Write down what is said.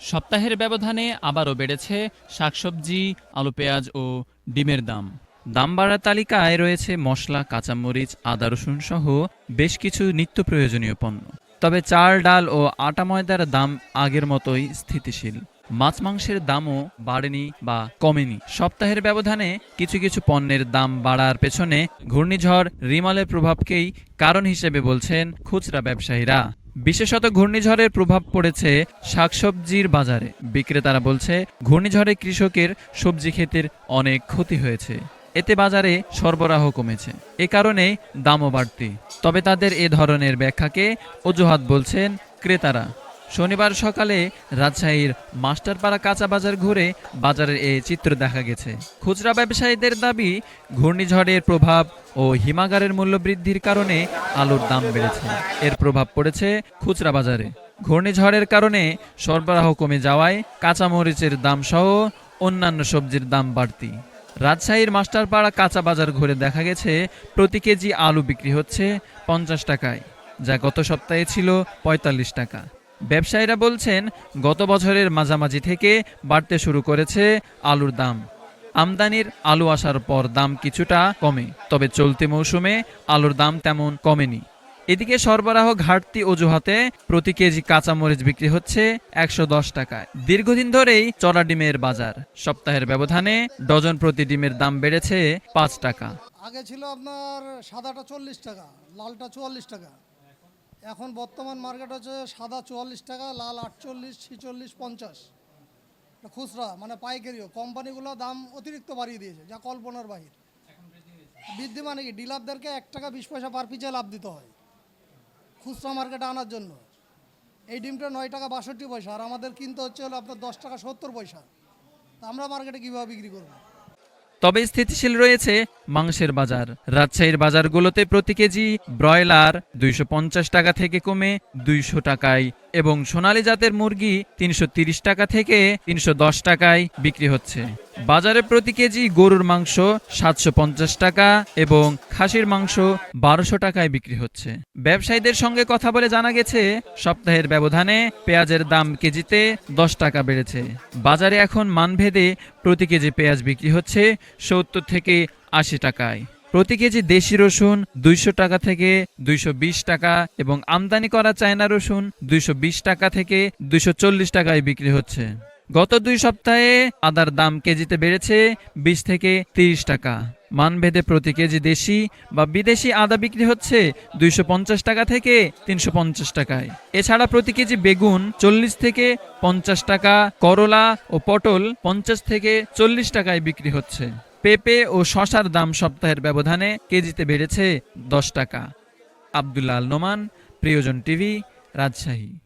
সপ্তাহের ব্যবধানে আবারও বেড়েছে শাকসবজি, আলু পেঁয়াজ ও ডিমের দাম। দাম বাড়ার তালিকায় রয়েছে মশলা, কাঁচামরিচ, আদা রসুন সহ বেশ কিছু নিত্য প্রয়োজনীয় পণ্য। তবে চাল, ডাল ও আটা ময়দার দাম আগের মতোই স্থিতিশীল। মাছ মাংসের দামও বাড়েনি বা কমেনি। সপ্তাহের ব্যবধানে কিছু কিছু পণ্যের দাম বাড়ার পেছনে ঘূর্ণিঝড়, রিমালের প্রভাবকেই কারণ হিসেবে বলছেন খুচরা ব্যবসায়ীরা। বিশেষত ঘূর্ণিঝড়ের প্রভাব পড়েছে শাকসবজির বাজারে। বিক্রেতারা বলছে, ঘূর্ণিঝড়ে কৃষকের সবজি ক্ষেতের অনেক ক্ষতি হয়েছে। এতে বাজারে সরবরাহ কমেছে। এ কারণে দামও বাড়তি। তবে তাদের এ ধরনের ব্যাখ্যাকে অজুহাত বলছেন ক্রেতারা। শনিবার সকালে রাজশাহীর মাস্টারপাড়া কাঁচা বাজার ঘুরে বাজারের এই চিত্র দেখা গেছে। খুচরা ব্যবসায়ীদের দাবি, ঘূর্ণিঝড়ের প্রভাব ও হিমাগারের মূল্য বৃদ্ধির কারণে আলুর দাম বেড়েছে। এর প্রভাব পড়েছে খুচরা বাজারে। ঘূর্ণিঝড়ের কারণে সরবরাহ কমে যাওয়ায় কাঁচামরিচের দাম সহ অন্যান্য সবজির দাম বাড়তি। রাজশাহীর মাস্টারপাড়া কাঁচা বাজার ঘুরে দেখা গেছে, প্রতি কেজি আলু বিক্রি হচ্ছে পঞ্চাশ টাকায়, যা গত সপ্তাহে ছিল পঁয়তাল্লিশ টাকা। ব্যবসায়ীরা বলছেন, গত বছরের মাঝামাঝি থেকে বাড়তে শুরু করেছে আলুর দাম। আমদানির আলু আসার পর দাম কিছুটা কমে, তবে চলতি মৌসুমে আলুর দাম তেমন কমেনি। এদিকে সরবরাহ ঘাটতি অজুহাতে প্রতি কেজি কাঁচামরিচ বিক্রি হচ্ছে একশো দশ টাকায়। দীর্ঘদিন ধরেই চড়া ডিমের বাজার। সপ্তাহের ব্যবধানে ডজন প্রতি ডিমের দাম বেড়েছে পাঁচ টাকা। আগে ছিল আপনার সাদাটা চল্লিশ টাকা, লালটা চুয়াল্লিশ টাকা। এখন বর্তমান মার্কেট হচ্ছে সাদা চুয়াল্লিশ টাকা, লাল আটচল্লিশ, ছিচল্লিশ, পঞ্চাশ। খুচরা মানে পাইকারিও। কোম্পানিগুলো দাম অতিরিক্ত বাড়িয়ে দিয়েছে, যা কল্পনার বাহির। বৃদ্ধি মানে কি? ডিলারদেরকে এক টাকা বিশ পয়সা পার পিছে লাভ দিতে হয়, খুচরা মার্কেটে আনার জন্য। এই ডিমটা নয় টাকা বাষট্টি পয়সা, আর আমাদের কিনতে হচ্ছে হলো আপনার দশ টাকা সত্তর পয়সা। তা আমরা মার্কেটে কীভাবে বিক্রি করব? তবে স্থিতিশীল রয়েছে মাংসের বাজার। রাজশাহীর বাজারগুলোতে প্রতি কেজি ব্রয়লার দুইশো পঞ্চাশ টাকা থেকে কমে দুইশো টাকায়। এবং সোনালী জাতের মুরগি তিনশো টাকা থেকে তিনশো দশ টাকায় বিক্রি হচ্ছে। বাজারে প্রতি কেজি গরুর মাংস সাতশো পঞ্চাশ টাকা এবং খাসির মাংস বারোশো টাকায় বিক্রি হচ্ছে। ব্যবসায়ীদের সঙ্গে কথা বলে জানা গেছে, সপ্তাহের ব্যবধানে পেঁয়াজের দাম কেজিতে দশ টাকা বেড়েছে। বাজারে এখন মানভেদে প্রতি কেজি পেঁয়াজ বিক্রি হচ্ছে সত্তর থেকে আশি টাকায়। প্রতি কেজি দেশি রসুন দুইশো টাকা থেকে দুইশো বিশ টাকা এবং আমদানি করা চায়না রসুন দুইশো বিশ টাকা থেকে দুইশো চল্লিশ টাকায় বিক্রি হচ্ছে। গত দুই সপ্তাহে আদার দাম কেজিতে বেড়েছে বিশ থেকে তিরিশ টাকা। মানভেদে প্রতি কেজি দেশি বা বিদেশি আদা বিক্রি হচ্ছে দুইশো পঞ্চাশ টাকা থেকে তিনশো পঞ্চাশ টাকায়। এছাড়া প্রতি কেজি বেগুন চল্লিশ থেকে পঞ্চাশ টাকা, করলা ও পটল পঞ্চাশ থেকে চল্লিশ টাকায় বিক্রি হচ্ছে। পেঁপে ও শশার দাম সপ্তাহের ব্যবধানে কেজিতে বেড়েছে দশ টাকা। আবদুল্লাহ আল নোমান, প্রিয়জন টিভি, রাজশাহী।